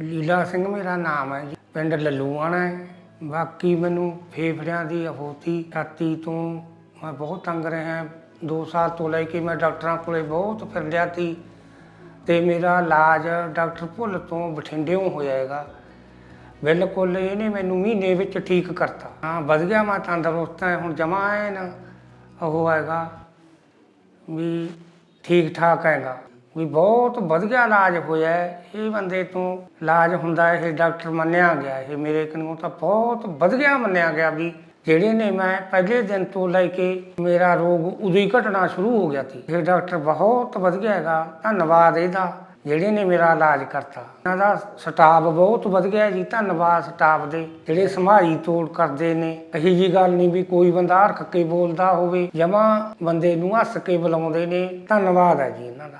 ਲੀਲਾ ਸਿੰਘ ਮੇਰਾ ਨਾਮ ਹੈ ਜੀ। ਪਿੰਡ ਲੱਲੂਆਣਾ ਹੈ। ਬਾਕੀ ਮੈਨੂੰ ਫੇਫੜਿਆਂ ਦੀ ਅਫੋਤੀ ਛਾਤੀ ਤੋਂ ਮੈਂ ਬਹੁਤ ਤੰਗ ਰਿਹਾ। 2 ਸਾਲ ਤੋਂ ਲੈ ਕੇ ਮੈਂ ਡਾਕਟਰਾਂ ਕੋਲੇ ਬਹੁਤ ਫਿਰ ਲਿਆ ਸੀ ਤੇ ਮੇਰਾ ਇਲਾਜ ਡਾਕਟਰ ਭੁੱਲ ਤੋਂ ਬਠਿੰਡਿਓਂ ਹੋਇਆ ਹੈਗਾ। ਬਿਲਕੁਲ ਇਹਨੇ ਮੈਨੂੰ ਮਹੀਨੇ ਵਿੱਚ ਠੀਕ ਕਰਤਾ। ਹਾਂ, ਵਧ ਗਿਆ ਮੈਂ ਤੰਦਰੁਸਤ ਹਾਂ, ਹੁਣ ਜਮਾ ਹੈ ਨਾ ਉਹ ਹੈਗਾ ਵੀ ਠੀਕ ਠਾਕ ਹੈਗਾ। ਵੀ ਬਹੁਤ ਵਧੀਆ ਇਲਾਜ ਹੋਇਆ ਹੈ। ਇਹ ਬੰਦੇ ਤੋਂ ਇਲਾਜ ਹੁੰਦਾ ਇਹ ਡਾਕਟਰ ਮੰਨਿਆ ਗਿਆ ਇਹ ਮੇਰੇ ਕੋਲੋਂ ਤਾਂ ਬਹੁਤ ਵਧੀਆ ਮੰਨਿਆ ਗਿਆ ਵੀ ਜਿਹੜੇ ਨੇ ਮੈਂ ਪਹਿਲੇ ਦਿਨ ਤੋਂ ਲੈ ਕੇ ਮੇਰਾ ਰੋਗ ਉਦੋਂ ਹੀ ਘਟਣਾ ਸ਼ੁਰੂ ਹੋ ਗਿਆ ਸੀ। ਇਹ ਡਾਕਟਰ ਬਹੁਤ ਵਧੀਆ ਹੈਗਾ, ਧੰਨਵਾਦ ਇਹਦਾ। ਜਿਹੜੇ ਨੇ ਮੇਰਾ ਇਲਾਜ ਕਰਤਾ। ਇਹਨਾਂ ਦਾ ਸਟਾਫ ਬਹੁਤ ਵਧੀਆ ਹੈ ਜੀ, ਧੰਨਵਾਦ ਸਟਾਫ ਦੇ। ਜਿਹੜੇ ਸੰਭਾਈ ਤੋੜ ਕਰਦੇ ਨੇ, ਇਹੀ ਜੀ ਗੱਲ ਨਹੀਂ ਵੀ ਕੋਈ ਬੰਦਾ ਹਰਖ ਕੇ ਬੋਲਦਾ ਹੋਵੇ, ਜਮਾ ਬੰਦੇ ਨੂੰ ਹੱਸ ਕੇ ਬੁਲਾਉਂਦੇ ਨੇ। ਧੰਨਵਾਦ ਹੈ ਜੀ ਇਹਨਾਂ ਦਾ।